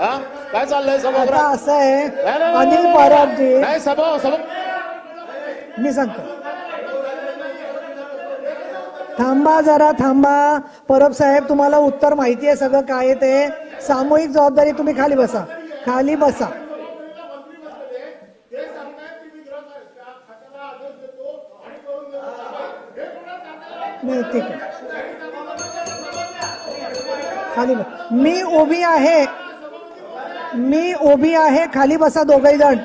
हा? काय चाललंय आता सभागृहात असं आहे नाही, नाही, अनिल परबजी नाही सभा सभा. मी सांगतो. थांबा जरा थांबा. परब साहेब तुम्हाला उत्तर माहिती आहे सगळं काय आहे ते. सामूहिक जबाबदारी तुम्ही खाली बसा. खाली बसा. नाही ठीक आहे. खाली बस. मी उभी आहे. मी उभी आहे खाली बसा दोघही जण.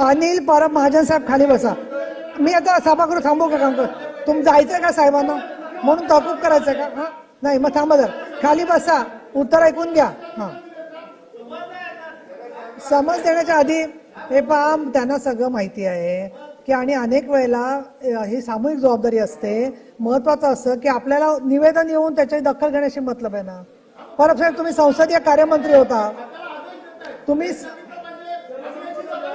अनिल परब महाजन साहेब खाली बसा. मी आता सभागृह थांबू का काम कर? तुम जायचंय का साहेबांना? म्हणून तहकूब करायचं का? हा? नाही मग थांबा जर. खाली बसा. उत्तर ऐकून घ्या. हा. समज देण्याच्या आधी हे पहा त्यांना सगळं माहिती आहे की आणि अनेक वेळेला ही सामूहिक जबाबदारी असते. महत्वाचं असं की आपल्याला निवेदन येऊन त्याची दखल घेण्याशी मतलब आहे ना. परत साहेब तुम्ही संसदीय कार्यमंत्री होता. तुम्ही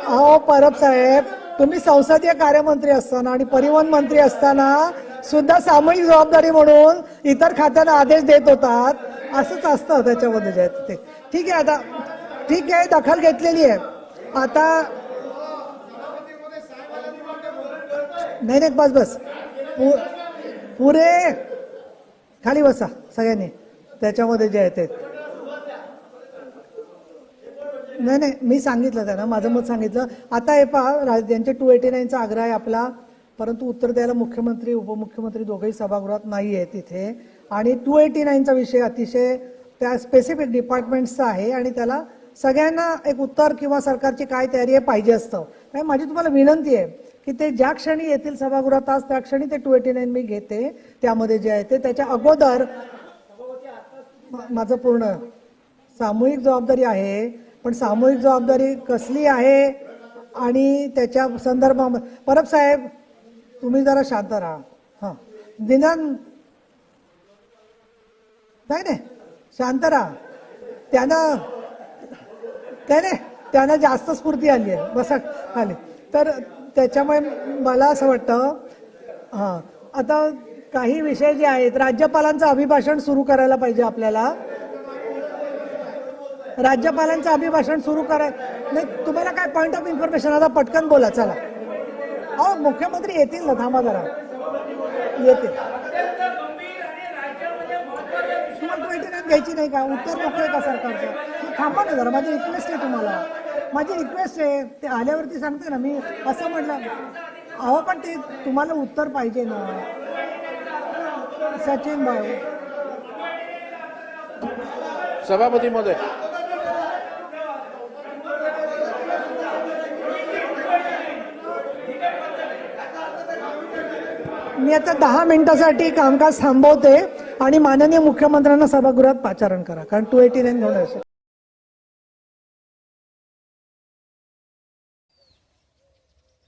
अहो परब साहेब तुम्ही संसदीय कार्यमंत्री असताना आणि परिवहन मंत्री असताना सुद्धा सामूहिक जबाबदारी म्हणून इतर खात्यांना आदेश देत होतात. असंच असतं त्याच्यामध्ये जे ते. ठीक आहे आता ठीक आहे दखल घेतलेली आहे. आता नाही नाही बस बस. पु- पुरे खाली बसा सगळ्यांनी. त्याच्यामध्ये जे आहे ते. नाही नाही मी सांगितलं त्यांना माझं मत सांगितलं. आता हे पहा राज यांचे टू एटी नाईनचा आग्रह आहे आपला परंतु उत्तर द्यायला मुख्यमंत्री उपमुख्यमंत्री दोघेही सभागृहात नाही आहेत तिथे आणि टू एटी नाईनचा विषय अतिशय त्या स्पेसिफिक डिपार्टमेंटचा आहे आणि त्याला सगळ्यांना एक उत्तर किंवा सरकारची काय तयारी आहे पाहिजे असतं. त्यामुळे माझी तुम्हाला विनंती आहे की ते ज्या क्षणी येतील सभागृहात आज त्या क्षणी ते टू एटी नाईन मी घेते त्यामध्ये जे आहे ते त्याच्या अगोदर माझं पूर्ण सामूहिक जबाबदारी आहे पण सामूहिक जबाबदारी कसली आहे आणि त्याच्या संदर्भामध्ये परब साहेब तुम्ही जरा शांत राहा. हां. दिनान नाही नाही. शांत राहा. त्यानं काय नाही. त्यांना जास्त स्फूर्ती आली आहे. बसा खाली. तर त्याच्यामुळे मला असं वाटतं हां. आता काही विषय जे आहेत राज्यपालांचं अभिभाषण सुरू करायला पाहिजे आपल्याला. राज्यपालांचं अभिभाषण सुरू कराय नाही तुम्हाला काय पॉईंट ऑफ इन्फॉर्मेशन आता पटकन बोला चला. अहो मुख्यमंत्री येतील ना थांबा जरा. येतील. घ्यायची नाही का? उत्तर नकोय का सरकारचं? थांबा ना जरा माझी रिक्वेस्ट आहे तुम्हाला. माझी रिक्वेस्ट आहे ते आल्यावरती सांगते ना मी. असं म्हटलं अहो पण ते तुम्हाला उत्तर पाहिजे ना. सचिन भाऊ. सभापती महोदय मी आता दहा मिनिटासाठी कामकाज थांबवते आणि माननीय मुख्यमंत्र्यांना सभागृहात पाचारण करा कारण टू एटी नाईन घेऊन असेल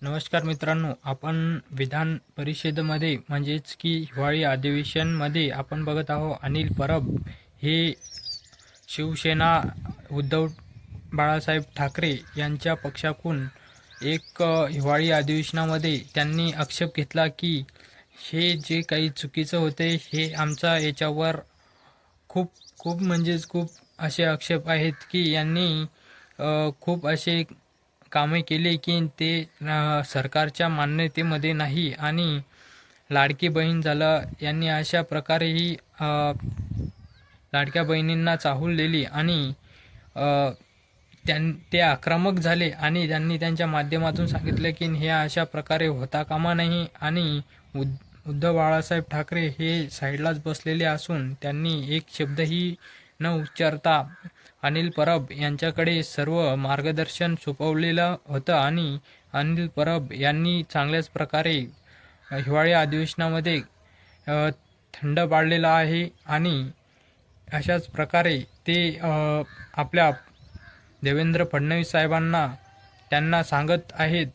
नमस्कार मित्रांनो आपण विधान परिषदेमध्ये म्हणजेच की हिवाळी अधिवेशनमध्ये आपण बघत आहोत अनिल परब हे शिवसेना उद्धव बाळासाहेब ठाकरे यांच्या पक्षाकून एक हिवाळी अधिवेशनामध्ये त्यांनी आक्षेप घेतला की हे जे काही चुकीचं होते हे आमचा याच्यावर खूप खूप म्हणजेच खूप असे आक्षेप आहेत की यांनी खूप असे कामे केले की ते सरकारच्या मान्यतेमध्ये नाही आणि लाडकी बहीण झालं. यांनी अशा प्रकारेही लाडक्या बहिणींना चाहूल दिली आणि त्यां ते आक्रमक झाले आणि त्यांनी त्यांच्या माध्यमातून सांगितलं की हे अशा प्रकारे होता कामा नाही आणि उद उद्धव बाळासाहेब ठाकरे हे साईडलाच बसलेले असून त्यांनी एक शब्दही न उच्चारता अनिल परब यांच्याकडे सर्व मार्गदर्शन सोपवलेलं होतं आणि अनिल परब यांनी चांगल्याच प्रकारे हिवाळी अधिवेशनामध्ये थंड पाडलेला आहे आणि अशाच प्रकारे ते आपल्या देवेंद्र फडणवीस साहेबांना त्यांना सांगत आहेत.